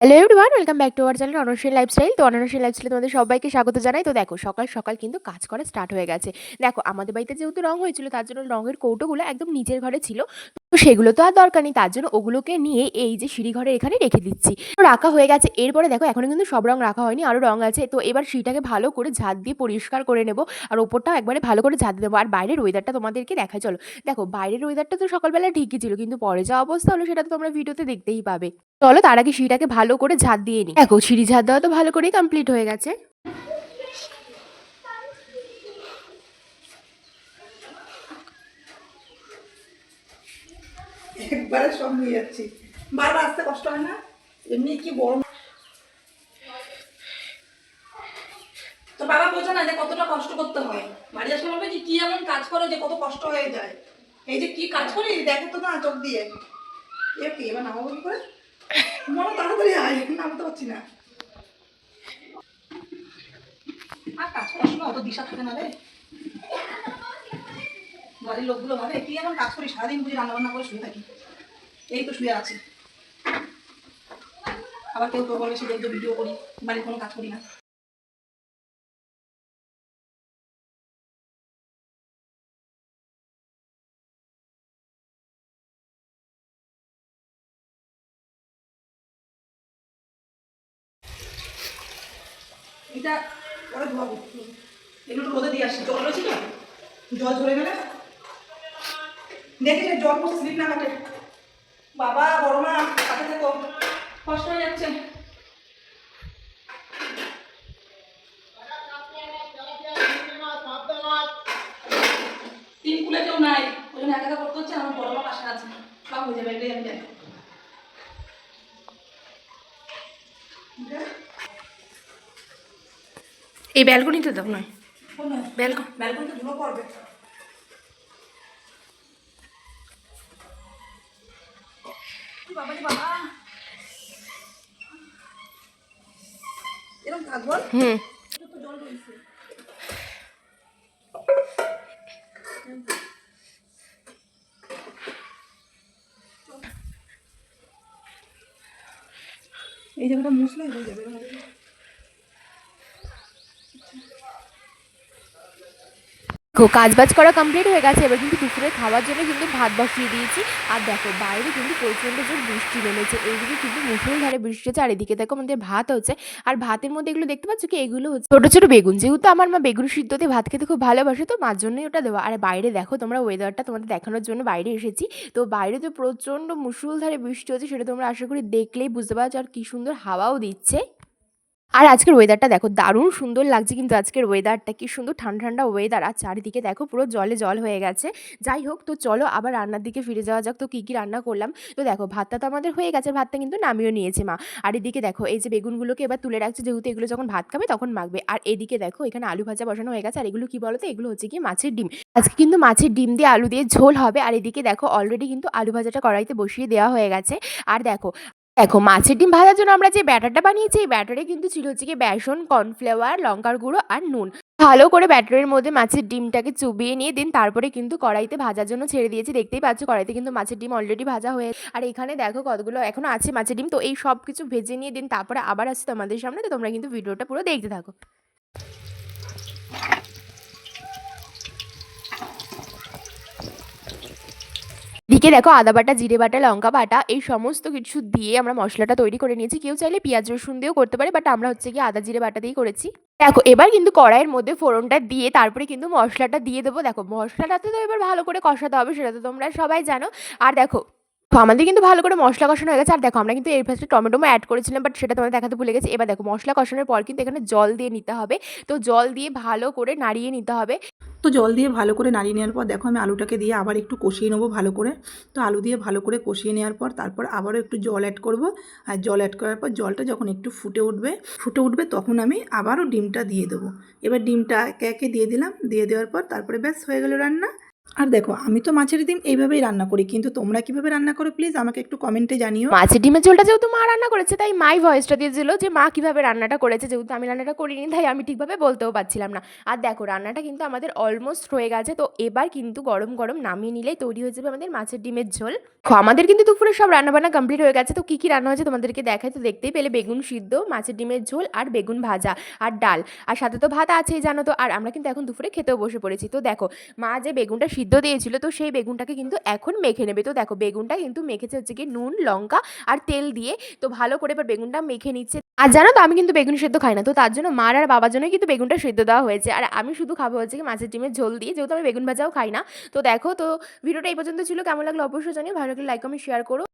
Hello everyone welcome back to our channel অনর্ষের lifestyle তো অনর্ষের লাইফস্টাইলে তোমাদের সবাইকে স্বাগত জানাই। তো দেখো, সকাল সকাল কিন্তু কাজ করা স্টার্ট হয়ে গেছে। দেখো, আমাদের বাড়িতে যেহেতু রঙ হয়েছিল, তার জন্য রঙের কৌটোগুলো একদম নিচের ঘরে ছিল। তো সেগুলো তো আর দরকার নেই, তার জন্য ওগুলোকে নিয়ে এই যে সিঁড়ি ঘরে এখানে রেখে দিচ্ছি। তো রাখা হয়ে গেছে, এরপরে দেখো এখনও কিন্তু সব রং রাখা হয়নি আরও রং আছে। তো এবার সিঁড়িটাকে ভালো করে ঝাঁট দিয়ে পরিষ্কার করে নেব, আর ওপরটাও একবারে ভালো করে ঝাঁট দেবো। আর বাইরের ওয়েদারটা তোমাদেরকে দেখা চলো। দেখো, বাইরের ওয়েদারটা তো সকালবেলা ঠিকই ছিল, কিন্তু পরে যা অবস্থা হলো সেটা তো তোমরা ভিডিওতে দেখতেই পাবে। চলো, তার আগে সিঁড়িটাকে ভালো করে ঝাঁট দিয়ে নিই দেখো, সিঁড়ি ঝাঁট দেওয়া তো ভালো করেই কমপ্লিট হয়ে গেছে। একবারে সব নিয়ে যাচ্ছি। বারবার আসতে কষ্ট হয় না? এমনি কি গরম তো বাবা বোঝো না যে কতটা কষ্ট করতে হয়। বাড়ি আসলে বলবে যে কি এমন কাজ করো যে কত কষ্ট হয়ে যায়? এই যে কি কাজ করি দেখো তো না চোখ দিয়ে। এ কি, এবার নামাবো কি করে? মনে তাড়াতাড়ি আয়, নামতে পারছি না। আর কাজ করার সময় অত দিশা থাকে না রে। বাড়ির লোকগুলো ভাবে, কি এমন কাজ করি সারাদিন বুঝি রান্না বান্না করে শুয়ে থাকি। এই তো শুয়ে আছি। আবার কেউ কেউ বলে সেদিন তো ভিডিও করি। বাড়ির কোনো কাজ করি না। এটা পরে ধোয়াবো এগুলো রোদে দিয়ে আসি জল রয়েছে তো? জল ঝরে গেলে দেখি যে জল কোনো স্লিপ না কাটে বাবা বড় মা কাছে দেখো কষ্ট হয়ে যাচ্ছে। তিন কুলে কেউ নাই ওই জন্য একা একা করতে হচ্ছে আমার বড় মা পাশে আছে। সব হয়ে যাবে এটাই আমি জানি। এই ব্যালকনিতে দাও না ব্যালকনি ব্যালকনিতে ধুলো পড়বে। বাবা রে বাবা। এরকম কাজ বল হুম জল রয়েছে এই জায়গাটা মুসলে হয়ে যাবে। কাজ বাজ করা কমপ্লিট হয়ে গেছে। এবার কিন্তু দুপুরে খাওয়ার জন্য কিন্তু ভাত বসিয়ে দিয়েছি। আর দেখো, বাইরে কিন্তু প্রচণ্ড জোর বৃষ্টি নেমেছে। এইদিকে কিন্তু মুসুলধারে বৃষ্টি হচ্ছে, আর এদিকে দেখো আমাদের ভাত হচ্ছে। আর ভাতের মধ্যে এগুলো দেখতে পাচ্ছ কি? এগুলো হচ্ছে ছোটো ছোটো বেগুন। যেহেতু আমার মা বেগুন সিদ্ধতে ভাত খেতে খুব ভালোবাসে, তো মার জন্যই ওটা দেওয়া। আর বাইরে দেখো, তোমরা ওয়েদারটা তোমাদের দেখানোর জন্য বাইরে এসেছি। তো বাইরে তো প্রচণ্ড মুসুলধারে বৃষ্টি হচ্ছে, সেটা তোমরা আশা করি দেখলেই বুঝতে পারছ। আর কি সুন্দর হাওয়াও দিচ্ছে। আর আজকের ওয়েদারটা দেখো, দারুণ সুন্দর লাগছে কিন্তু আজকের ওয়েদারটা কি সুন্দর ঠান্ডা ঠান্ডা ওয়েদার আর চারিদিকে দেখো, পুরো জলে জল হয়ে গেছে। যাই হোক, তো চলো আবার রান্নার দিকে ফিরে যাওয়া যাক। তো কী কী রান্না করলাম? তো দেখো, ভাতটা তো আমাদের হয়ে গেছে, ভাতটা কিন্তু নামিয়েও নিয়েছে মা। আর এদিকে দেখো, এই যে বেগুনগুলোকে এবার তুলে রাখছে, যেহেতু এগুলো যখন ভাত খাবে তখন মাখবে। আর এদিকে দেখো, এখানে আলু ভাজা বসানো হয়ে গেছে। আর এগুলো কি বলো তো এগুলো হচ্ছে কি মাছের ডিম। আজকে কিন্তু মাছের ডিম দিয়ে আলু দিয়ে ঝোল হবে। আর এদিকে দেখো অলরেডি কিন্তু আলু ভাজাটা কড়াইতে বসিয়ে দেওয়া হয়ে গেছে। আর দেখো দেখো, মাছের ডিম ভাজার জন্য আমরা যে ব্যাটারটা বানিয়েছি, এই ব্যাটারে কিন্তু ছিল হচ্ছে কি বেসন, কর্নফ্লাওয়ার, লঙ্কার গুঁড়ো আর নুন। ভালো করে ব্যাটারের মধ্যে মাছের ডিমটাকে চুবিয়ে নিয়ে দিন, তারপরে কিন্তু কড়াইতে ভাজার জন্য ছেড়ে দিয়েছি। দেখতেই পাচ্ছ, কড়াইতে কিন্তু মাছের ডিম অলরেডি ভাজা হয়ে আর এখানে দেখো কতগুলো এখনও আছে মাছের ডিম। তো এই সব কিছু ভেজে নিয়ে দিন, তারপরে আবার আসছি তোমাদের সামনে। তো তোমরা কিন্তু ভিডিওটা পুরো দেখতে থাকো। দিকে দেখো আদা বাটা, জিরে বাটা, লঙ্কা বাটা, এই সমস্ত কিছু দিয়ে আমরা মশলাটা তৈরি করে নিয়েছি। কেউ চাইলে পেঁয়াজ, রসুন দিয়েও করতে পারে বাট আমরা হচ্ছে কি আদা, জিরে, বাটা দিয়েই করেছি। দেখো, এবার কিন্তু কড়াইয়ের মধ্যে ফোড়নটা দিয়ে তারপরে কিন্তু মশলাটা দিয়ে দেবো। দেখো মশলাটাতে তো এবার ভালো করে কষাতে হবে, সেটা তো তোমরা সবাই জানো। আর দেখো আমাদের কিন্তু ভালো করে মশলা কষানো হয়ে গেছে। আর দেখো, আমরা কিন্তু এর ফার্স্টে টমেটোমো অ্যাড করেছিলাম বাট সেটা তোমাদের দেখাতে ভুলে গেছি। এবার দেখো, মশলা কষানোর পর কিন্তু এখানে জল দিয়ে নিতে হবে। তো জল দিয়ে ভালো করে নাড়িয়ে নিতে হবে। তো জল দিয়ে ভালো করে নাড়িয়ে নেওয়ার পর দেখো আমি আলুটাকে দিয়ে আবার একটু কষিয়ে নেব ভালো করে। তো আলু দিয়ে ভালো করে কষিয়ে নেওয়ার পর তারপর আবারও একটু জল অ্যাড করব। আর জল অ্যাড করার পর জলটা যখন একটু ফুটে উঠবে ফুটে উঠবে তখন আমি আবারও ডিমটা দিয়ে দেবো। এবার ডিমটা একে একে দিয়ে দিলাম, দিয়ে দেওয়ার পর তারপরে ব্যাস হয়ে গেল রান্না। আর দেখো, আমি তো মাছের ডিম এইভাবেই রান্না করি, কিন্তু তোমরা কীভাবে রান্না করো প্লিজ আমাকে একটু কমেন্টে জানিও। মাছের ডিমের ঝোলটা যেহেতু মা রান্না করেছে, তাই মাই ভয়েসটা দিয়েছিল যে মা কীভাবে রান্নাটা করেছে, যেহেতু আমি রান্নাটা করিনি, তাই আমি ঠিকভাবে বলতেও পারছিলাম না। আর দেখো, রান্নাটা কিন্তু আমাদের অলমোস্ট হয়ে গেছে, তো এবার কিন্তু গরম গরম নামিয়ে নিলেই তৈরি হয়ে যাবে আমাদের মাছের ডিমের ঝোল। আমাদের কিন্তু দুপুরে সব রান্নাবান্না কমপ্লিট হয়ে গেছে, তো কী কী রান্না হয়েছে তোমাদেরকে দেখাই, তো দেখতেই পেলে বেগুন সিদ্ধ, মাছের ডিমের ঝোল আর বেগুন ভাজা আর ডাল। আর সাথে তো ভাত আছেই, জানো তো? আর আমরা কিন্তু এখন দুপুরে খেতেও বসে পড়েছি। তো দেখো, মা যে বেগুনটা সিদ্ধ দিয়েছিল, তো সেই বেগুনটাকে কিন্তু এখন মেখে নেবে। তো দেখো, বেগুনটা কিন্তু মেখেছে হচ্ছে কি নুন, লঙ্কা আর তেল দিয়ে। তো ভালো করে এবার বেগুনটা মেখে নিচ্ছে। আর জানো তো, আমি কিন্তু বেগুন সেদ্ধ খাই না। তো তার জন্য মার আর বাবার জন্যই কিন্তু বেগুনটা সেদ্ধ দেওয়া হয়েছে। আর আমি শুধু খাব হচ্ছে কি মাছের ডিমের ঝোল দিয়ে। যেহেতু আমি বেগুন ভাজাও খাই না। তো দেখো, তো ভিডিওটা এই পর্যন্ত ছিল। কেমন লাগল অবশ্যই জানিও। ভালো লাগলে লাইক আমি শেয়ার করো।